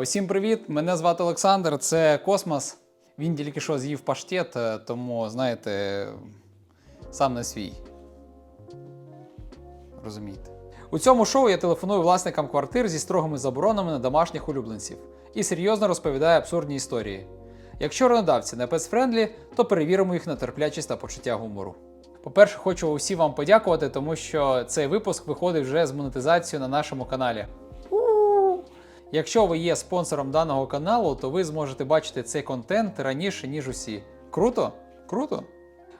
Усім привіт! Мене звати Олександр, це Космос. Він тільки що з'їв паштет, е, тому, знаєте, сам не свій. Розумієте. У цьому шоу я телефоную власникам квартир зі строгими заборонами на домашніх улюбленців і серйозно розповідаю абсурдні історії. Якщо орендодавці не пецфрендлі, то перевіримо їх на терплячість та почуття гумору. По-перше, хочу усім вам подякувати, тому що цей випуск виходить вже з монетизацією на нашому каналі. Якщо ви є спонсором даного каналу, то ви зможете бачити цей контент раніше, ніж усі. Круто? Круто?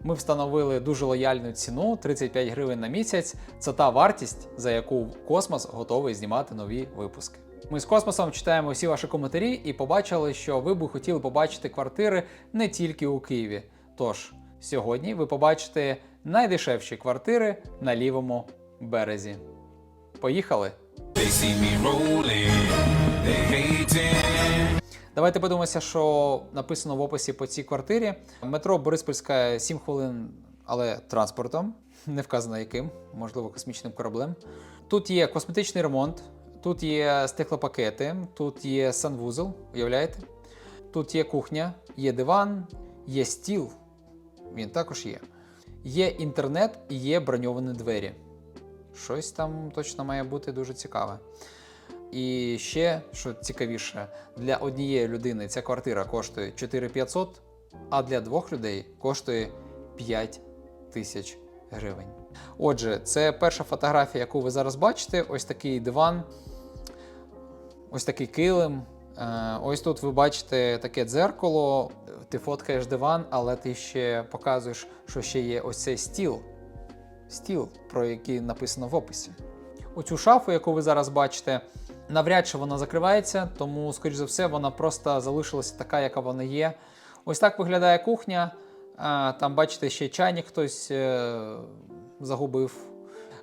Ми встановили дуже лояльну ціну 35 гривень на місяць. Це та вартість, за яку космос готовий знімати нові випуски. Ми з космосом читаємо всі ваші коментарі і побачили, що ви би хотіли побачити квартири не тільки у Києві. Тож сьогодні ви побачите найдешевші квартири на лівому березі. Поїхали! They see me rolling. Давайте подивимося, що написано в описі по цій квартирі. Метро Бориспільська 7 хвилин, але транспортом. Не вказано яким, можливо, космічним кораблем. Тут є косметичний ремонт, тут є стеклопакети, тут є санвузол, уявляєте? Тут є кухня, є диван, є стіл. Він також є. Є інтернет і є броньовані двері. Щось там точно має бути дуже цікаве. І ще, що цікавіше, для однієї людини ця квартира коштує 4500, а для двох людей коштує 5 тисяч гривень. Отже, це перша фотографія, яку ви зараз бачите. Ось такий диван, ось такий килим. Е, Ось тут ви бачите таке дзеркало. Ти фоткаєш диван, але ти ще показуєш, що ще є ось цей стіл. Стіл, про який написано в описі. Оцю шафу, яку ви зараз бачите, навряд чи вона закривається, тому, скоріш за все, вона просто залишилася така, яка вона є. Ось так виглядає кухня. Там, бачите, ще чайник хтось е, загубив.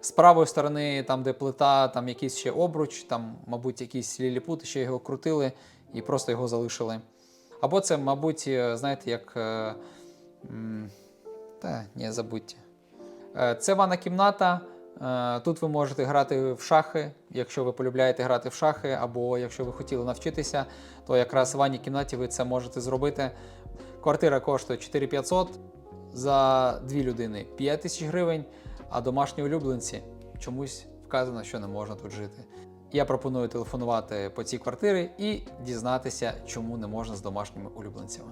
З правої сторони, там, де плита, там якийсь ще обруч, там, мабуть, якісь ліліпути, ще його крутили і просто його залишили. Або це, мабуть, е, знаєте, як. е, Та, ні, забудьте. Це ванна кімната. Е, Тут ви можете грати в шахи, якщо ви полюбляєте грати в шахи, або якщо ви хотіли навчитися, то якраз в ванній кімнаті ви це можете зробити. Квартира коштує 4500 за дві людини 5 тисяч гривень, а домашні улюбленці чомусь вказано, що не можна тут жити. Я пропоную телефонувати по цій квартирі і дізнатися, чому не можна з домашніми улюбленцями.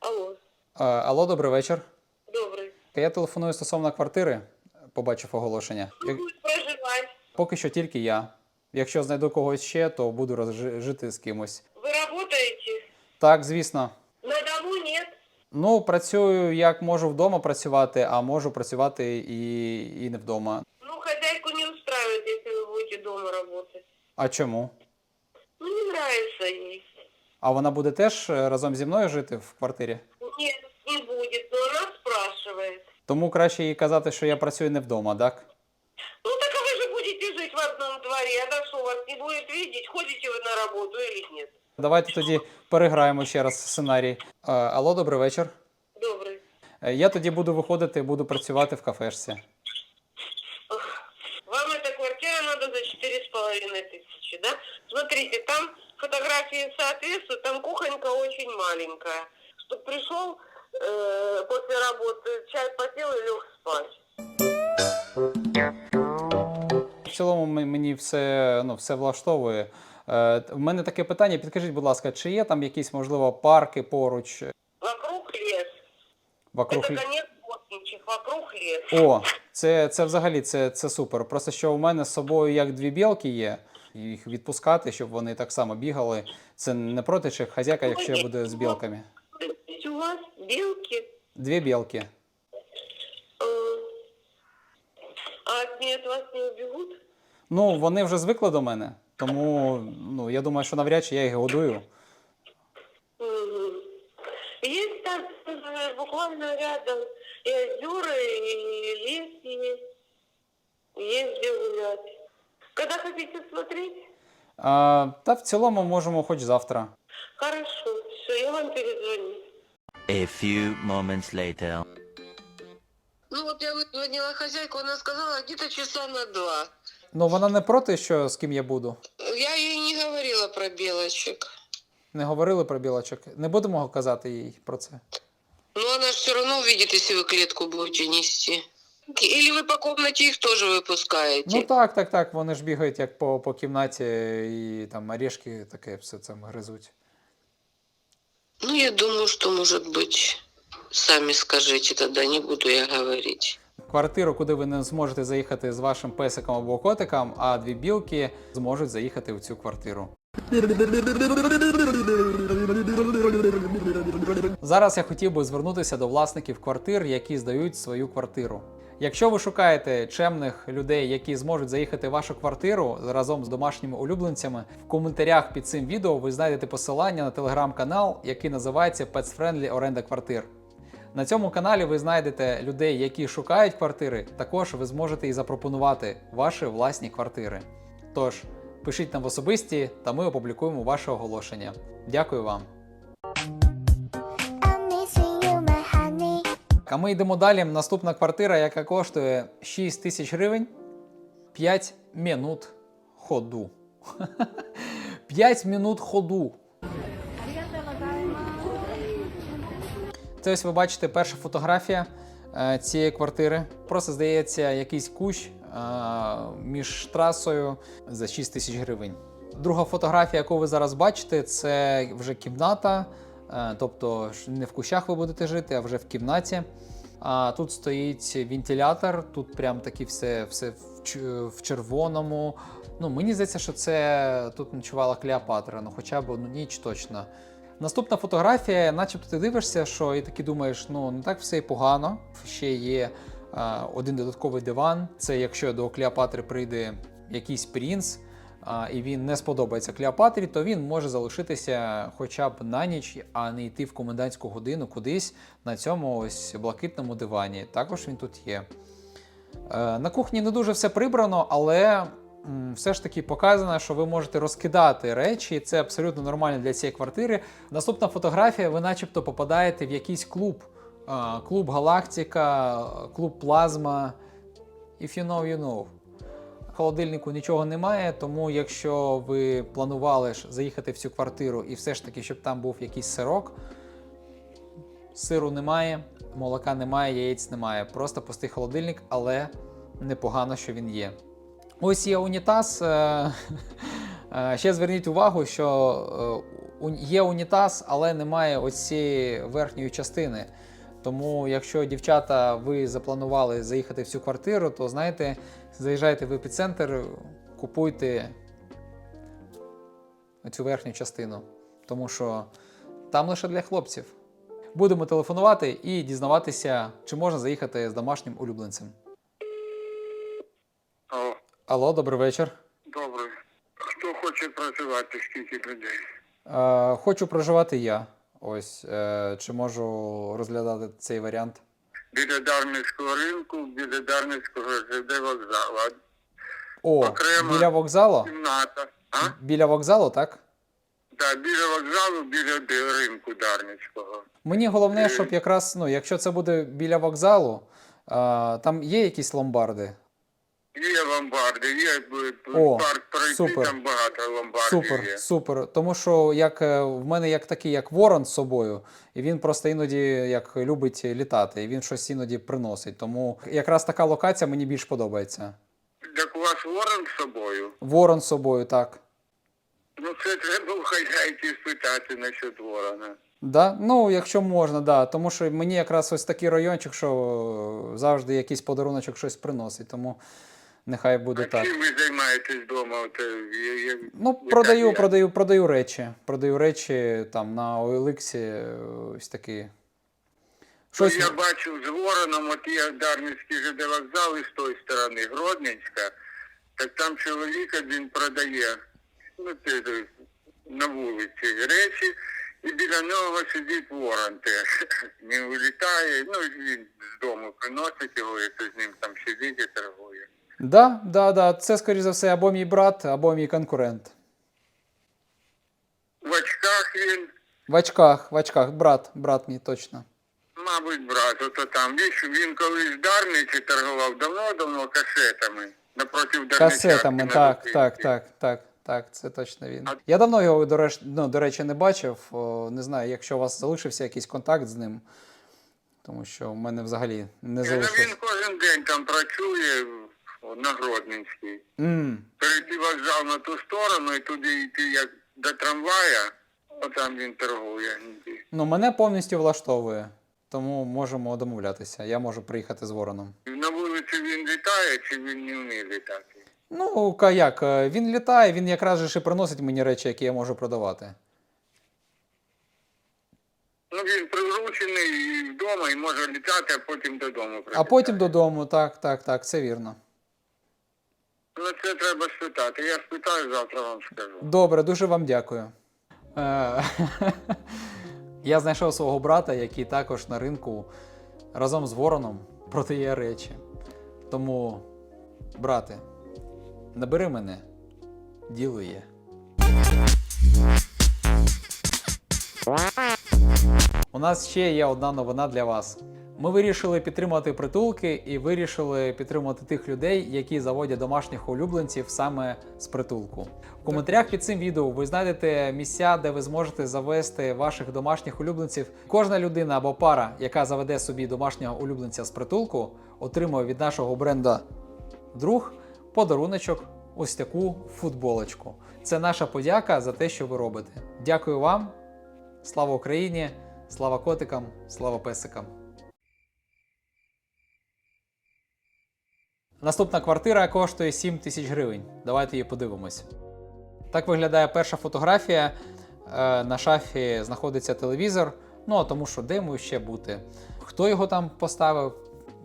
Алло, Е, Алло, добрий вечір. добрый. Я телефоную стосовно квартири, побачив оголошення. Як- Будет проживать. Поки що тільки я. Якщо знайду когось ще, то буду розжи- жити з кимось. Вы работаете? Так, звісно. На дому нет? Ну, працюю як можу вдома працювати, а можу працювати і, і не вдома. Ну, хозяйку не устраивает, если вы будете дома работать. А чому? Ну, не нравится ей. А вона буде теж е, разом зі мною жити в квартирі? Тому краще їй казати, що я працюю не вдома, так? Ну, так а вы же будете жить в одном дворе, а что вас не будет видеть, ходите вы на работу или нет? Давайте тоді переграємо ще раз сценарій. Е, Алло, добрий вечір. Добрый. Е, Я тоді буду виходити, буду працювати в кафешці. Ох, Вам эта квартира надо за четыре с половиной тысячи, да? Смотрите, там фотографии соответствуют, там кухонька очень маленькая. Чтоб пришел э, после работы, чай попил и лег спать. В цілому м- мені все, ну, все влаштовує. Е, В мене таке питання, підкажіть, будь ласка, чи є там якісь, можливо, парки поруч Вокруг лес. вокруг? Это лі- конец Бортничих, вокруг лес. О, це, це взагалі це, це супер. Просто що у мене з собою як дві білки є, їх відпускати, щоб вони так само бігали. Це не проти чи хазяйка, якщо я буду з білками. Белки, Дві білки. э, а они от вас не убегут? Ну, вони вже звикли до мене, тому ну, я думаю, що навряд чи я їх годую. Мгм. Есть там э, буквально рядом и озера, и лес есть. Есть где гулять. Когда хотите смотреть? А, та в цілому можемо хоч завтра. Хорошо, все, я вам перезвоню. A few moments later. Ну вот я вызвонила хозяйку, она сказала где-то часа на два. Ну, вона не проти, що з ким я буду. Я ей не говорила про белочек. Не говорили про білочок. Не будемо казати їй про це. Но она же все равно увидит, если вы клетку будете нести. Или вы по комнате их тоже выпускаете? Ну так, так, так. Вони ж бігають як по, по кімнаті і там орешки таке все це гризуть. Ну, я думаю, что, может быть, сами скажите, тогда не буду я говорить. Квартиру, куди ви не зможете заїхати з вашим песиком або котиком, а дві білки зможуть заїхати в цю квартиру. Зараз я хотів би звернутися до власників квартир, які здають свою квартиру. Якщо ви шукаєте чемних людей, які зможуть заїхати в вашу квартиру разом з домашніми улюбленцями, в коментарях під цим відео ви знайдете посилання на телеграм-канал, який називається Pets Friendly Оренда квартир. На цьому каналі ви знайдете людей, які шукають квартири. Також ви зможете і запропонувати ваші власні квартири. Тож пишіть нам в особисті, та ми опублікуємо ваше оголошення. Дякую вам. А ми йдемо далі. Наступна квартира, яка коштує 6 тисяч гривень, 5 минут ходу. 5 минут ходу. Це ось ви бачите перша фотографія е, цієї квартири. Просто здається, якийсь кущ е, між трасою за 6 тисяч гривень. Друга фотографія, яку ви зараз бачите, це вже кімната. Е, Тобто не в кущах ви будете жити, а вже в кімнаті. А тут стоїть вентилятор, тут прям такі все, все в, червоному. Ну, мені здається, що це тут ночувала Клеопатра, ну хоча б одну ніч точно. Наступна фотографія, начебто ти дивишся, що і таки думаєш, ну не так все і погано. Ще є а, один додатковий диван. Це якщо до Клеопатри прийде якийсь принц, а, і він не сподобається Клеопатрі, то він може залишитися хоча б на ніч, а не йти в комендантську годину кудись на цьому ось блакитному дивані. Також він тут є. Е, На кухні не дуже все прибрано, але все ж таки показано, що ви можете розкидати речі. і Це абсолютно нормально для цієї квартири. Наступна фотографія, ви начебто попадаєте в якийсь клуб. Клуб Галактика, клуб Плазма. If you know, you know. Холодильнику нічого немає, тому якщо ви планували ж заїхати в цю квартиру і все ж таки, щоб там був якийсь сирок, сиру немає, молока немає, яєць немає. Просто пустий холодильник, але непогано, що він є. Ось є унітаз. е, е, Ще зверніть увагу, що е, є унітаз, але немає ось цієї верхньої частини. Тому, якщо дівчата ви запланували заїхати в цю квартиру, то знаєте, заїжджайте в епіцентр, купуйте цю верхню частину, тому що там лише для хлопців. Будемо телефонувати і дізнаватися, чи можна заїхати з домашнім улюбленцем. О, Алло, добрий вечір. добре. Хто хоче працювати, скільки людей? Е, хочу проживати я. Ось е, чи можу розглядати цей варіант? Біля Дарницького ринку, біля Дарницького ЖД вокзалу. О, Окремо. біля вокзалу? Кімната. А? Біля вокзалу, так? Так, біля вокзалу, біля ринку Дарницького. Мені головне, щоб якраз, ну, якщо це буде біля вокзалу, а, там є якісь ломбарди. Є ломбарди, є О, парк пройти, супер. там багато ломбардів Супер, є. супер. Тому що як е, в мене як такий, як ворон з собою, і він просто іноді як любить літати, і він щось іноді приносить. Тому якраз така локація мені більш подобається. Так у вас ворон з собою? Ворон з собою, так. Ну це треба у хазяйки спитати насчет ворона. Да? Ну, якщо можна, да. Тому що мені якраз ось такий райончик, що е, завжди якийсь подаруночок щось приносить. Тому нехай буде а так. чим ви займаєтесь вдома? Е, є- є- Ну, продаю, так, продаю, продаю речі. Продаю речі там на OLX, е, ось такі. Ну, Щось. я бачив з вороном, от є Дарницький ЖД вокзал і з тої сторони, Гродненська, так там чоловік один продає ну, це, е, на вулиці речі, і біля нього сидить ворон теж. Він вилітає, ну він з дому приносить його, і то з ним там сидить і торгує. Да, да, да. Це, скоріш за все, або мій брат, або мій конкурент. В очках він, В очках, в очках, брат, брат мій точно. мабуть, брат, ото там. Він, він колись в Дарниці торгував давно-давно касетами. напротив Дарнича. Касетами, на так, так, так, так, так, це точно він. А- Я давно його, до речі, ну, до речі, не бачив. О, Не знаю, якщо у вас залишився якийсь контакт з ним, тому що в мене взагалі не Ну, залишився. Він кожен день там працює на Гродненській. М, Перейти вокзал на ту сторону і туди йти як до трамвая, отам він торгує. Ну, мене повністю влаштовує, тому можемо домовлятися. Я можу приїхати з вороном. На вулиці він літає чи він не вміє літати? Ну, як, е, він літає, він якраз же і приносить мені речі, які я можу продавати. Ну він приручений і вдома і може літати, а потім додому А потім додому, так, так, так, це вірно. Ну це треба спитати. Я спитаю, завтра вам скажу. Добре, дуже вам дякую. Е, Я знайшов свого брата, який також на ринку разом з вороном продає речі. Тому, брате, набери мене, діло є. У нас ще є одна новина для вас. Ми вирішили підтримати притулки і вирішили підтримати тих людей, які заводять домашніх улюбленців саме з притулку. В коментарях під цим відео ви знайдете місця, де ви зможете завести ваших домашніх улюбленців. Кожна людина або пара, яка заведе собі домашнього улюбленця з притулку, отримує від нашого бренда друг подаруночок ось таку футболочку. Це наша подяка за те, що ви робите. Дякую вам. Слава Україні! Слава котикам, слава песикам. Наступна квартира коштує 7 тисяч гривень. Давайте її подивимось. Так виглядає перша фотографія. Е, На шафі знаходиться телевізор. Ну, а тому що де йому ще бути? Хто його там поставив?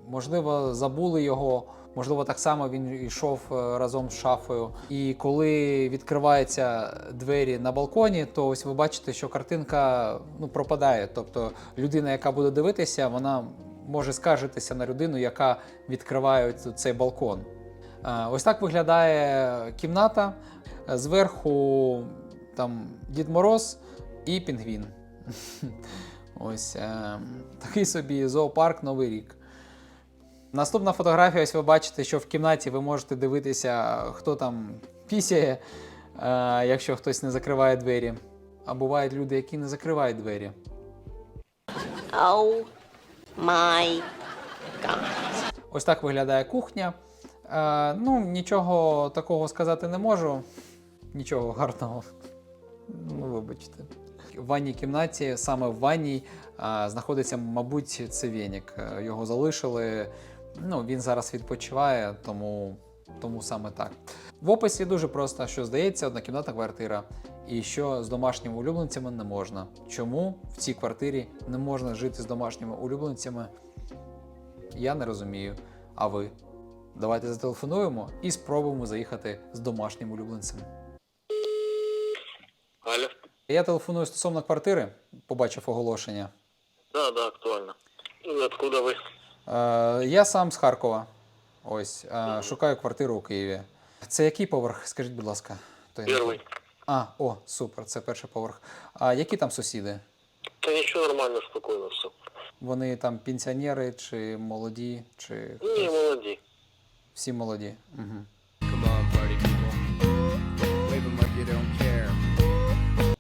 Можливо, забули його. Можливо, так само він йшов е, разом з шафою. І коли відкриваються двері на балконі, то ось ви бачите, що картинка ну, пропадає. Тобто людина, яка буде дивитися, вона може скаржитися на людину, яка відкриває цей балкон. Е, Ось так виглядає кімната. Е, Зверху там Дід Мороз і Пінгвін. Ось е, такий собі зоопарк Новий рік. Наступна фотографія, ось ви бачите, що в кімнаті ви можете дивитися, хто там пісяє, якщо хтось не закриває двері. А бувають люди, які не закривають двері. Oh god. Ось так виглядає кухня. Е, ну, нічого такого сказати не можу. Нічого гарного. Ну, вибачте. В ванній кімнаті, саме в ванній, е, знаходиться, мабуть, це веник. Е, Його залишили. Ну, він зараз відпочиває, тому, тому саме так. В описі дуже просто, що здається, однокімнатна квартира. І що з домашніми улюбленцями не можна. Чому в цій квартирі не можна жити з домашніми улюбленцями? Я не розумію. А ви? Давайте зателефонуємо і спробуємо заїхати з домашнім улюбленцем. Алло. Я телефоную стосовно квартири, побачив оголошення. Да, да, актуально. Ну, Откуда вы? Е, я сам з Харкова. Ось, е, шукаю квартиру у Києві. Це який поверх? Скажіть, будь ласка. То я Первый. А, о, супер, це перший поверх. А які там сусіди? Да ничего, нормально, спокойно все. Вони там пенсіонери чи молоді, чи Не, молоди. всі молоді? Угу.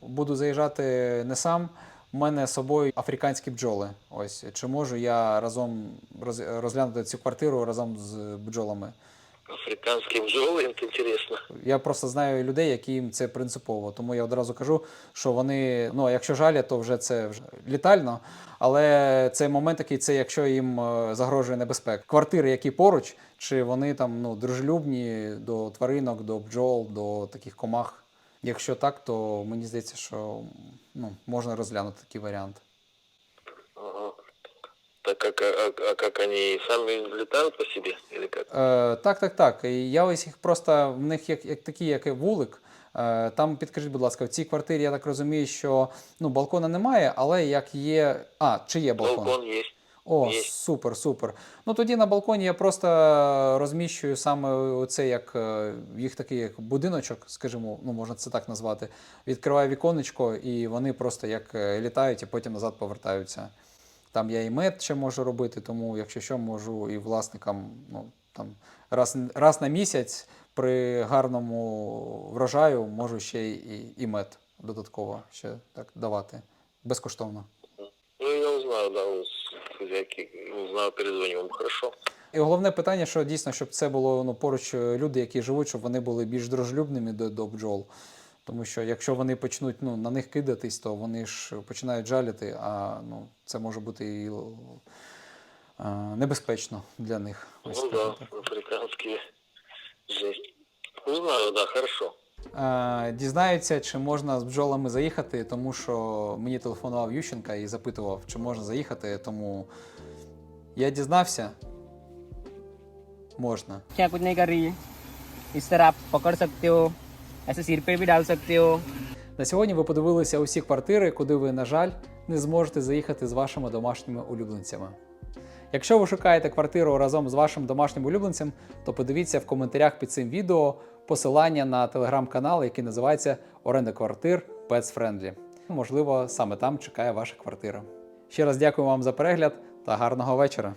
Буду заїжджати не сам. У мене з собою африканські бджоли. Ось чи можу я разом роз- розглянути цю квартиру разом з бджолами? Африканские бджолы, это интересно. Я просто знаю людей, які їм це принципово. Тому я одразу кажу, що вони, ну якщо жалять, то вже це вже літально. Але цей момент такий, це якщо їм е, загрожує небезпека. Квартири, які поруч, чи вони там ну, дружелюбні до тваринок, до бджол, до таких комах. Якщо так, то мені здається, що ну, можна розглянути такий варіант. Ага. Так как, а, а как они сами летают по себе? Или как? Е, так, так, так. І я ось їх просто в них як, як такі, як і вулик. Е, там підкажіть, будь ласка, в цій квартирі я так розумію, що ну, балкона немає, але як є. А, чи є балкон? Балкон есть. О, є. супер, супер. Ну тоді на балконі я просто розміщую саме оце як е, їх такий як будиночок, скажімо, ну можна це так назвати. Відкриваю віконечко, і вони просто як е, літають і потім назад повертаються. Там я і мед ще можу робити, тому якщо що, можу і власникам ну, там раз, раз на місяць при гарному врожаю можу ще і, і мед додатково ще так давати безкоштовно. Ну, я узнаю, да, у хозяйки, узнаю, перезвоню вам, хорошо. І головне питання, що дійсно, щоб це було ну, поруч е, люди, які живуть, щоб вони були більш дружелюбними до, до бджол. Тому що якщо вони почнуть ну, на них кидатись, то вони ж починають жаліти, а ну, це може бути і е, небезпечно для них. Ось Ну скажімо да, так. африканские жесть. Узнаю, да, хорошо. Е, дізнаються, чи можна з бджолами заїхати, тому що мені телефонував Ющенка і запитував, чи можна заїхати, тому я дізнався. Можна. На сьогодні ви подивилися усі квартири, куди ви, на жаль, не зможете заїхати з вашими домашніми улюбленцями. Якщо ви шукаєте квартиру разом з вашим домашнім улюбленцем, то подивіться в коментарях під цим відео посилання на телеграм-канал, який називається Оренда квартир Pets Friendly. Можливо, саме там чекає ваша квартира. Ще раз дякую вам за перегляд та гарного вечора.